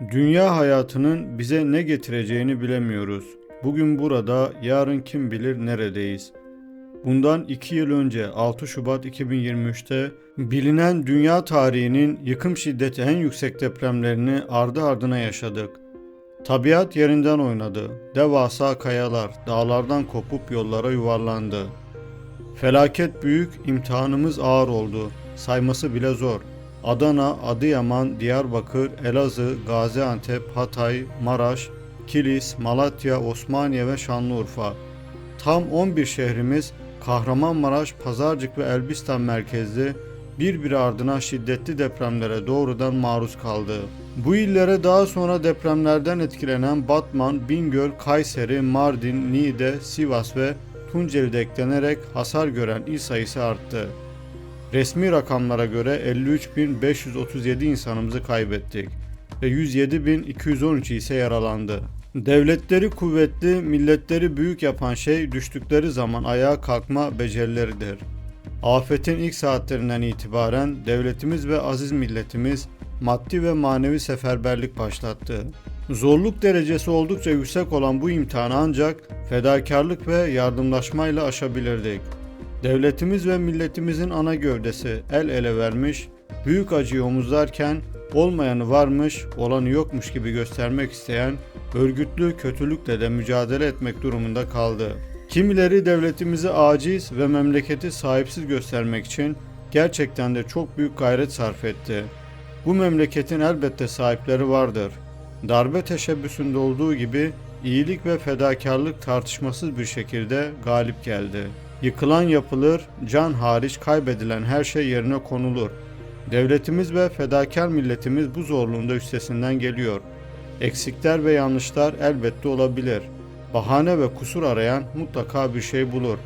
Dünya hayatının bize ne getireceğini bilemiyoruz. Bugün burada, yarın kim bilir neredeyiz. Bundan 2 yıl önce 6 Şubat 2023'te bilinen dünya tarihinin yıkım şiddeti en yüksek depremlerini ardı ardına yaşadık. Tabiat yerinden oynadı. Devasa kayalar dağlardan kopup yollara yuvarlandı. Felaket büyük, imtihanımız ağır oldu. Sayması bile zor. Adana, Adıyaman, Diyarbakır, Elazığ, Gaziantep, Hatay, Maraş, Kilis, Malatya, Osmaniye ve Şanlıurfa. Tam 11 şehrimiz Kahramanmaraş, Pazarcık ve Elbistan merkezli birbiri ardına şiddetli depremlere doğrudan maruz kaldı. Bu illere daha sonra depremlerden etkilenen Batman, Bingöl, Kayseri, Mardin, Niğde, Sivas ve Tunceli de eklenerek hasar gören il sayısı arttı. Resmi rakamlara göre 53.537 insanımızı kaybettik ve 107.213 ise yaralandı. Devletleri kuvvetli, milletleri büyük yapan şey düştükleri zaman ayağa kalkma becerileridir. Afetin ilk saatlerinden itibaren devletimiz ve aziz milletimiz maddi ve manevi seferberlik başlattı. Zorluk derecesi oldukça yüksek olan bu imtihanı ancak fedakarlık ve yardımlaşmayla aşabilirdik. Devletimiz ve milletimizin ana gövdesi el ele vermiş, büyük acıyı omuzlarken olmayanı varmış, olanı yokmuş gibi göstermek isteyen örgütlü kötülükle de mücadele etmek durumunda kaldı. Kimileri devletimizi aciz ve memleketi sahipsiz göstermek için gerçekten de çok büyük gayret sarf etti. Bu memleketin elbette sahipleri vardır. Darbe teşebbüsünde olduğu gibi iyilik ve fedakarlık tartışmasız bir şekilde galip geldi. Yıkılan yapılır, can hariç kaybedilen her şey yerine konulur. Devletimiz ve fedakar milletimiz bu zorluğunda üstesinden geliyor. Eksikler ve yanlışlar elbette olabilir. Bahane ve kusur arayan mutlaka bir şey bulur.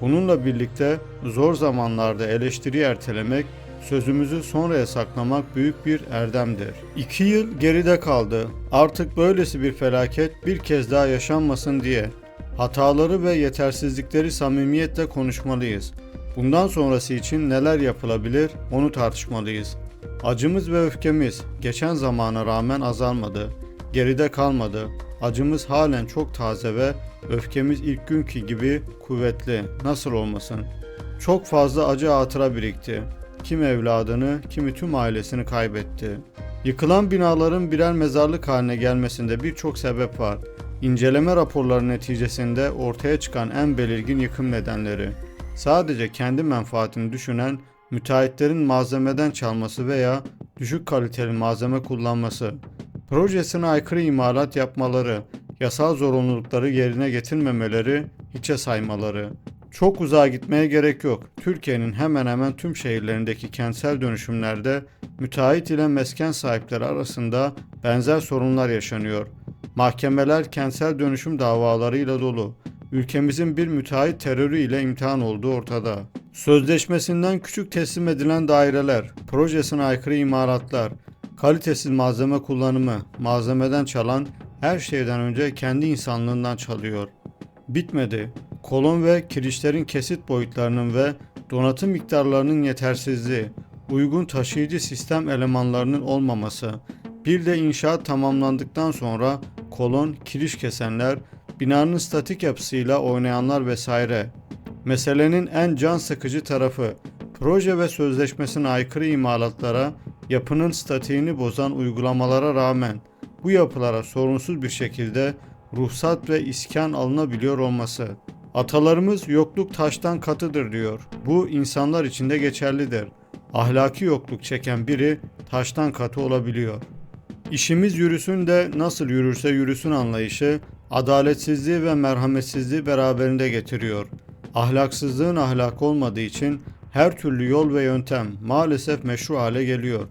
Bununla birlikte zor zamanlarda eleştiri ertelemek, sözümüzü sonraya saklamak büyük bir erdemdir. İki yıl geride kaldı. Artık böylesi bir felaket bir kez daha yaşanmasın diye hataları ve yetersizlikleri samimiyetle konuşmalıyız. Bundan sonrası için neler yapılabilir onu tartışmalıyız. Acımız ve öfkemiz geçen zamana rağmen azalmadı, geride kalmadı. Acımız halen çok taze ve öfkemiz ilk günkü gibi kuvvetli. Nasıl olmasın? Çok fazla acı hatıra birikti. Kim evladını, kimi tüm ailesini kaybetti. Yıkılan binaların birer mezarlık haline gelmesinde birçok sebep var. İnceleme raporları neticesinde ortaya çıkan en belirgin yıkım nedenleri. Sadece kendi menfaatini düşünen müteahhitlerin malzemeden çalması veya düşük kaliteli malzeme kullanması, projesine aykırı imalat yapmaları, yasal zorunlulukları yerine getirmemeleri, hiçe saymaları. Çok uzağa gitmeye gerek yok. Türkiye'nin hemen hemen tüm şehirlerindeki kentsel dönüşümlerde müteahhit ile mesken sahipleri arasında benzer sorunlar yaşanıyor. Mahkemeler kentsel dönüşüm davalarıyla dolu. Ülkemizin bir müteahhit terörü ile imtihan olduğu ortada. Sözleşmesinden küçük teslim edilen daireler, projesine aykırı imalatlar, kalitesiz malzeme kullanımı, malzemeden çalan her şeyden önce kendi insanlığından çalıyor. Bitmedi. Kolon ve kirişlerin kesit boyutlarının ve donatım miktarlarının yetersizliği, uygun taşıyıcı sistem elemanlarının olmaması, bir de inşaat tamamlandıktan sonra kolon, kiriş kesenler, binanın statik yapısıyla oynayanlar vesaire. Meselenin en can sıkıcı tarafı, proje ve sözleşmesine aykırı imalatlara, yapının statiğini bozan uygulamalara rağmen bu yapılara sorunsuz bir şekilde ruhsat ve iskan alınabiliyor olması. Atalarımız yokluk taştan katıdır diyor. Bu insanlar için de geçerlidir. Ahlaki yokluk çeken biri taştan katı olabiliyor. İşimiz yürüsün de nasıl yürürse yürüsün anlayışı adaletsizliği ve merhametsizliği beraberinde getiriyor. Ahlaksızlığın ahlak olmadığı için her türlü yol ve yöntem maalesef meşru hale geliyor.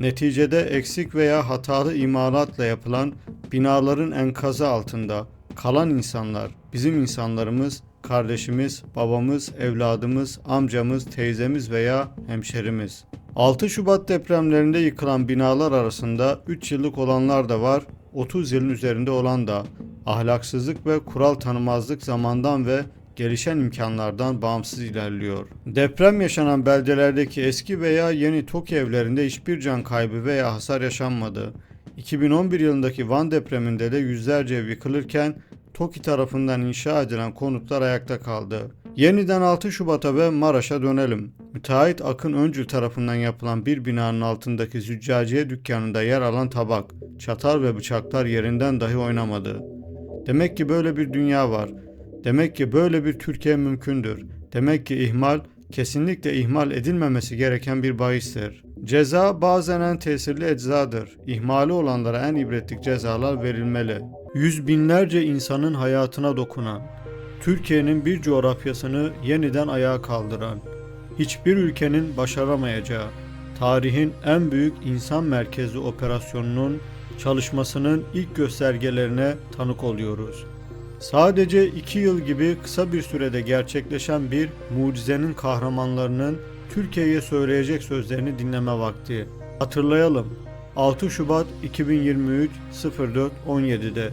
Neticede eksik veya hatalı imalatla yapılan binaların enkazı altında kalan insanlar, bizim insanlarımız, kardeşimiz, babamız, evladımız, amcamız, teyzemiz veya hemşerimiz. 6 Şubat depremlerinde yıkılan binalar arasında 3 yıllık olanlar da var, 30 yılın üzerinde olan da ahlaksızlık ve kural tanımazlık zamandan ve gelişen imkanlardan bağımsız ilerliyor. Deprem yaşanan beldelerdeki eski veya yeni TOKİ evlerinde hiçbir can kaybı veya hasar yaşanmadı. 2011 yılındaki Van depreminde de yüzlerce ev yıkılırken TOKİ tarafından inşa edilen konutlar ayakta kaldı. Yeniden 6 Şubat'a ve Maraş'a dönelim. Müteahhit Akın Öncül tarafından yapılan bir binanın altındaki züccaciye dükkanında yer alan tabak, çatal ve bıçaklar yerinden dahi oynamadı. Demek ki böyle bir dünya var. Demek ki böyle bir Türkiye mümkündür. Demek ki ihmal kesinlikle ihmal edilmemesi gereken bir bahistir. Ceza bazen en tesirli eczadır. İhmali olanlara en ibretlik cezalar verilmeli. Yüz binlerce insanın hayatına dokunan, Türkiye'nin bir coğrafyasını yeniden ayağa kaldıran, hiçbir ülkenin başaramayacağı, tarihin en büyük insan merkezli operasyonunun çalışmasının ilk göstergelerine tanık oluyoruz. Sadece iki yıl gibi kısa bir sürede gerçekleşen bir mucizenin kahramanlarının Türkiye'ye söyleyecek sözlerini dinleme vakti. Hatırlayalım. 6 Şubat 2023 04.17'de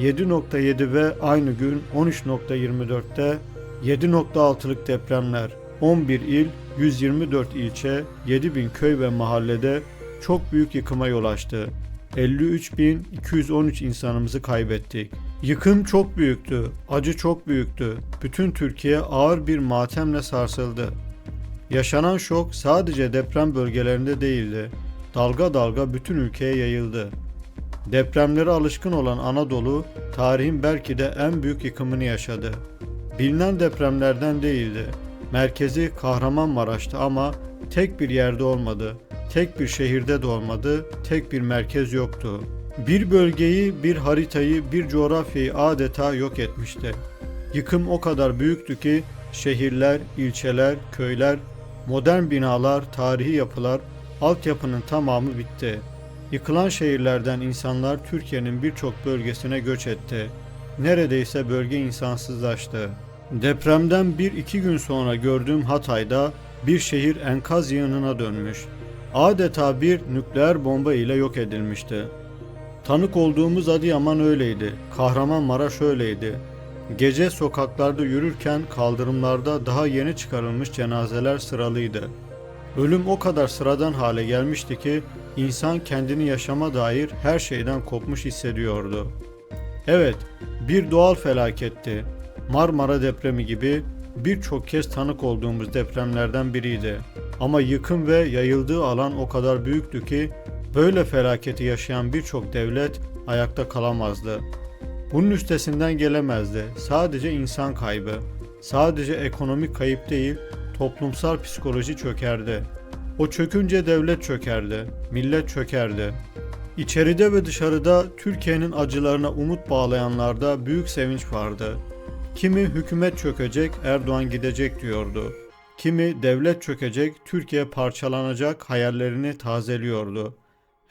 7.7 ve aynı gün 13.24'te 7.6'lık depremler 11 il, 124 ilçe, 7000 köy ve mahallede çok büyük yıkıma yol açtı. 53.213 insanımızı kaybettik. Yıkım çok büyüktü, acı çok büyüktü. Bütün Türkiye ağır bir matemle sarsıldı. Yaşanan şok sadece deprem bölgelerinde değildi. Dalga dalga bütün ülkeye yayıldı. Depremlere alışkın olan Anadolu, tarihin belki de en büyük yıkımını yaşadı. Bilinen depremlerden değildi. Merkezi Kahramanmaraş'tı ama tek bir yerde olmadı. Tek bir şehirde de olmadı, tek bir merkez yoktu. Bir bölgeyi, bir haritayı, bir coğrafyayı adeta yok etmişti. Yıkım o kadar büyüktü ki şehirler, ilçeler, köyler, modern binalar, tarihi yapılar, altyapının tamamı bitti. Yıkılan şehirlerden insanlar Türkiye'nin birçok bölgesine göç etti. Neredeyse bölge insansızlaştı. Depremden bir iki gün sonra gördüğüm Hatay'da bir şehir enkaz yığınına dönmüş. Adeta bir nükleer bomba ile yok edilmişti. Tanık olduğumuz Adıyaman öyleydi. Kahramanmaraş öyleydi. Gece sokaklarda yürürken kaldırımlarda daha yeni çıkarılmış cenazeler sıralıydı. Ölüm o kadar sıradan hale gelmişti ki insan kendini yaşama dair her şeyden kopmuş hissediyordu. Evet, bir doğal felaketti. Marmara depremi gibi birçok kez tanık olduğumuz depremlerden biriydi. Ama yıkım ve yayıldığı alan o kadar büyüktü ki böyle felaketi yaşayan birçok devlet ayakta kalamazdı. Bunun üstesinden gelemezdi. Sadece insan kaybı, sadece ekonomik kayıp değil, toplumsal psikoloji çökerdi. O çökünce devlet çökerdi, millet çökerdi. İçeride ve dışarıda Türkiye'nin acılarına umut bağlayanlarda büyük sevinç vardı. Kimi hükümet çökecek, Erdoğan gidecek diyordu. Kimi devlet çökecek, Türkiye parçalanacak hayallerini tazeliyordu.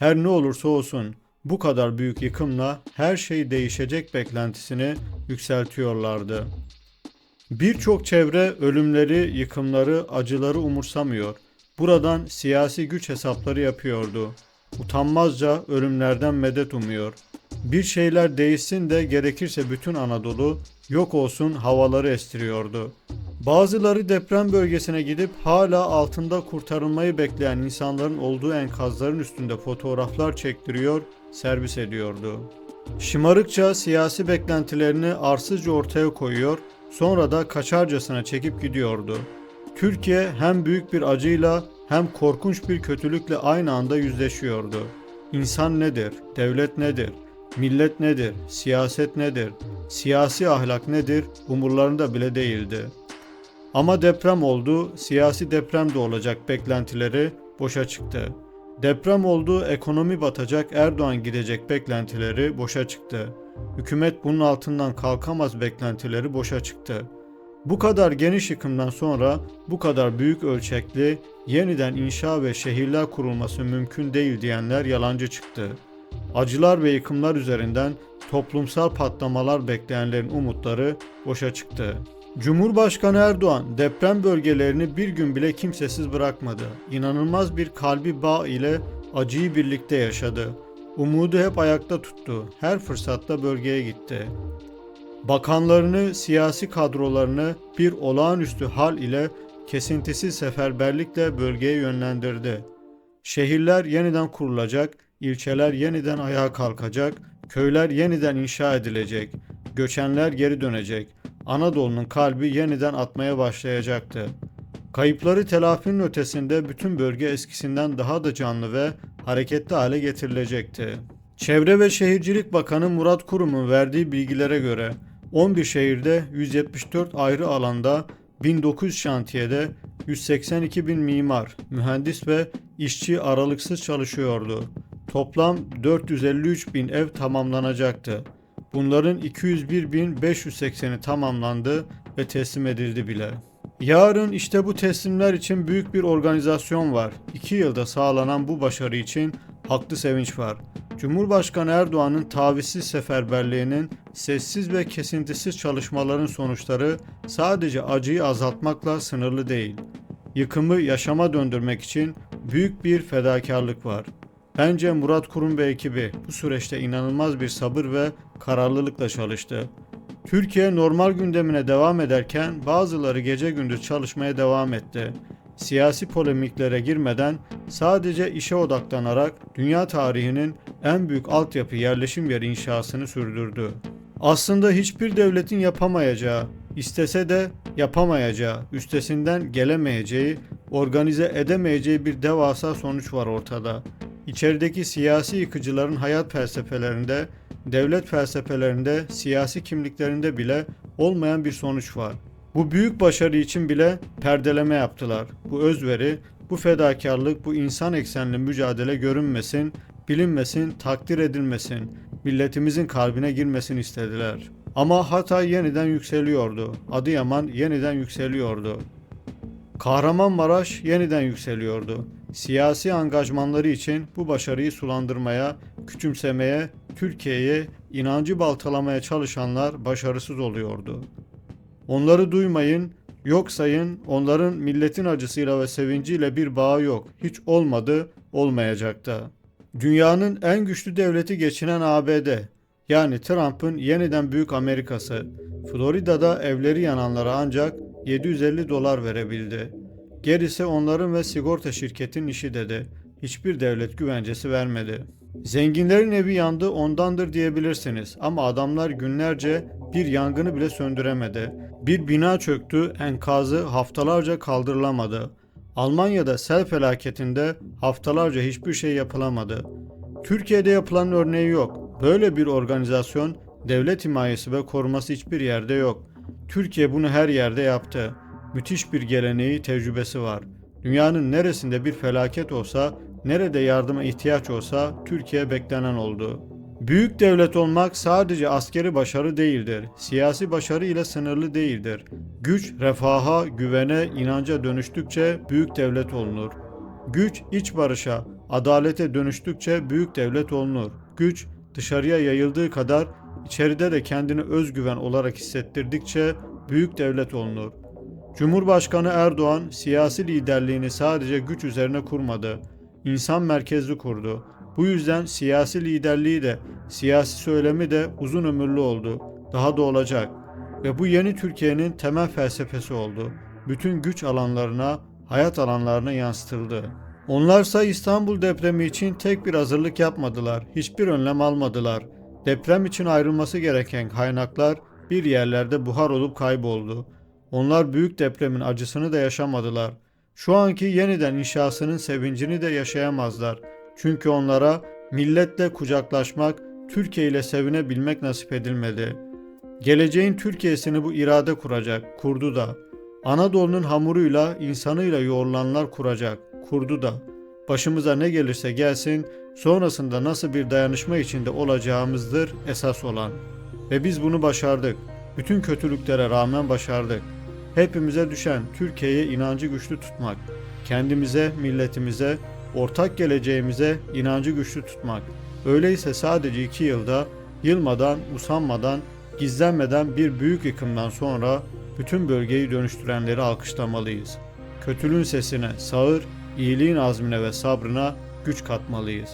Her ne olursa olsun bu kadar büyük yıkımla her şey değişecek beklentisini yükseltiyorlardı. Birçok çevre ölümleri, yıkımları, acıları umursamıyor. Buradan siyasi güç hesapları yapıyordu. Utanmazca ölümlerden medet umuyor. Bir şeyler değişsin de gerekirse bütün Anadolu yok olsun havaları estiriyordu. Bazıları deprem bölgesine gidip hala altında kurtarılmayı bekleyen insanların olduğu enkazların üstünde fotoğraflar çektiriyor, servis ediyordu. Şımarıkça siyasi beklentilerini arsızca ortaya koyuyor, sonra da kaçarcasına çekip gidiyordu. Türkiye hem büyük bir acıyla hem korkunç bir kötülükle aynı anda yüzleşiyordu. İnsan nedir? Devlet nedir? Millet nedir? Siyaset nedir? Siyasi ahlak nedir? Umurlarında bile değildi. Ama deprem oldu, siyasi deprem de olacak beklentileri boşa çıktı. Deprem oldu, ekonomi batacak, Erdoğan gidecek beklentileri boşa çıktı. Hükümet bunun altından kalkamaz beklentileri boşa çıktı. Bu kadar geniş yıkımdan sonra bu kadar büyük ölçekli yeniden inşa ve şehirler kurulması mümkün değil diyenler yalancı çıktı. Acılar ve yıkımlar üzerinden toplumsal patlamalar bekleyenlerin umutları boşa çıktı. Cumhurbaşkanı Erdoğan deprem bölgelerini bir gün bile kimsesiz bırakmadı. İnanılmaz bir kalbi bağ ile acıyı birlikte yaşadı. Umudu hep ayakta tuttu. Her fırsatta bölgeye gitti. Bakanlarını, siyasi kadrolarını bir olağanüstü hal ile kesintisiz seferberlikle bölgeye yönlendirdi. Şehirler yeniden kurulacak, ilçeler yeniden ayağa kalkacak, köyler yeniden inşa edilecek, göçenler geri dönecek, Anadolu'nun kalbi yeniden atmaya başlayacaktı. Kayıpları telafinin ötesinde bütün bölge eskisinden daha da canlı ve hareketli hale getirilecekti. Çevre ve Şehircilik Bakanı Murat Kurum'un verdiği bilgilere göre 11 şehirde 174 ayrı alanda 1900 şantiyede 182 bin mimar, mühendis ve işçi aralıksız çalışıyordu. Toplam 453 bin ev tamamlanacaktı. Bunların 201.580'i tamamlandı ve teslim edildi bile. Yarın işte bu teslimler için büyük bir organizasyon var. İki yılda sağlanan bu başarı için haklı sevinç var. Cumhurbaşkanı Erdoğan'ın tavizsiz seferberliğinin sessiz ve kesintisiz çalışmaların sonuçları sadece acıyı azaltmakla sınırlı değil. Yıkımı yaşama döndürmek için büyük bir fedakarlık var. Bence Murat Kurum ve ekibi bu süreçte inanılmaz bir sabır ve kararlılıkla çalıştı. Türkiye normal gündemine devam ederken bazıları gece gündüz çalışmaya devam etti. Siyasi polemiklere girmeden sadece işe odaklanarak dünya tarihinin en büyük altyapı yerleşim yeri inşasını sürdürdü. Aslında hiçbir devletin yapamayacağı, istese de yapamayacağı, üstesinden gelemeyeceği, organize edemeyeceği bir devasa sonuç var ortada. İçerideki siyasi yıkıcıların hayat felsefelerinde, devlet felsefelerinde, siyasi kimliklerinde bile olmayan bir sonuç var. Bu büyük başarı için bile perdeleme yaptılar. Bu özveri, bu fedakarlık, bu insan eksenli mücadele görünmesin, bilinmesin, takdir edilmesin, milletimizin kalbine girmesin istediler. Ama Hatay yeniden yükseliyordu. Adıyaman yeniden yükseliyordu. Kahramanmaraş yeniden yükseliyordu. Siyasi angajmanları için bu başarıyı sulandırmaya, küçümsemeye, Türkiye'ye inancı baltalamaya çalışanlar başarısız oluyordu. Onları duymayın, yok sayın, onların milletin acısıyla ve sevinciyle bir bağı yok. Hiç olmadı, olmayacak da. Dünyanın en güçlü devleti geçinen ABD, yani Trump'ın yeniden büyük Amerikası, Florida'da evleri yananlara ancak 750 dolar verebildi. Gerisi onların ve sigorta şirketin işi dedi. Hiçbir devlet güvencesi vermedi. Zenginlerin evi yandı ondandır diyebilirsiniz ama adamlar günlerce bir yangını bile söndüremedi. Bir bina çöktü, enkazı haftalarca kaldırılamadı. Almanya'da sel felaketinde haftalarca hiçbir şey yapılamadı. Türkiye'de yapılan örneği yok. Böyle bir organizasyon, devlet himayesi ve koruması hiçbir yerde yok. Türkiye bunu her yerde yaptı. Müthiş bir geleneği, tecrübesi var. Dünyanın neresinde bir felaket olsa, nerede yardıma ihtiyaç olsa Türkiye beklenen oldu. Büyük devlet olmak sadece askeri başarı değildir. Siyasi başarı ile sınırlı değildir. Güç, refaha, güvene, inanca dönüştükçe büyük devlet olunur. Güç, iç barışa, adalete dönüştükçe büyük devlet olunur. Güç, dışarıya yayıldığı kadar içeride de kendini özgüven olarak hissettirdikçe büyük devlet olunur. Cumhurbaşkanı Erdoğan siyasi liderliğini sadece güç üzerine kurmadı. İnsan merkezli kurdu. Bu yüzden siyasi liderliği de, siyasi söylemi de uzun ömürlü oldu. Daha da olacak. Ve bu yeni Türkiye'nin temel felsefesi oldu. Bütün güç alanlarına, hayat alanlarına yansıtıldı. Onlarsa İstanbul depremi için tek bir hazırlık yapmadılar. Hiçbir önlem almadılar. Deprem için ayrılması gereken kaynaklar bir yerlerde buhar olup kayboldu. Onlar büyük depremin acısını da yaşamadılar. Şu anki yeniden inşasının sevincini de yaşayamazlar. Çünkü onlara milletle kucaklaşmak, Türkiye ile sevinebilmek nasip edilmedi. Geleceğin Türkiye'sini bu irade kuracak, kurdu da. Anadolu'nun hamuruyla, insanıyla yoğrulanlar kuracak, kurdu da. Başımıza ne gelirse gelsin, sonrasında nasıl bir dayanışma içinde olacağımızdır esas olan. Ve biz bunu başardık. Bütün kötülüklere rağmen başardık. Hepimize düşen Türkiye'ye inancı güçlü tutmak, kendimize, milletimize, ortak geleceğimize inancı güçlü tutmak. Öyleyse sadece iki yılda yılmadan, usanmadan, gizlenmeden bir büyük yıkımdan sonra bütün bölgeyi dönüştürenleri alkışlamalıyız. Kötülüğün sesine sağır, iyiliğin azmine ve sabrına güç katmalıyız.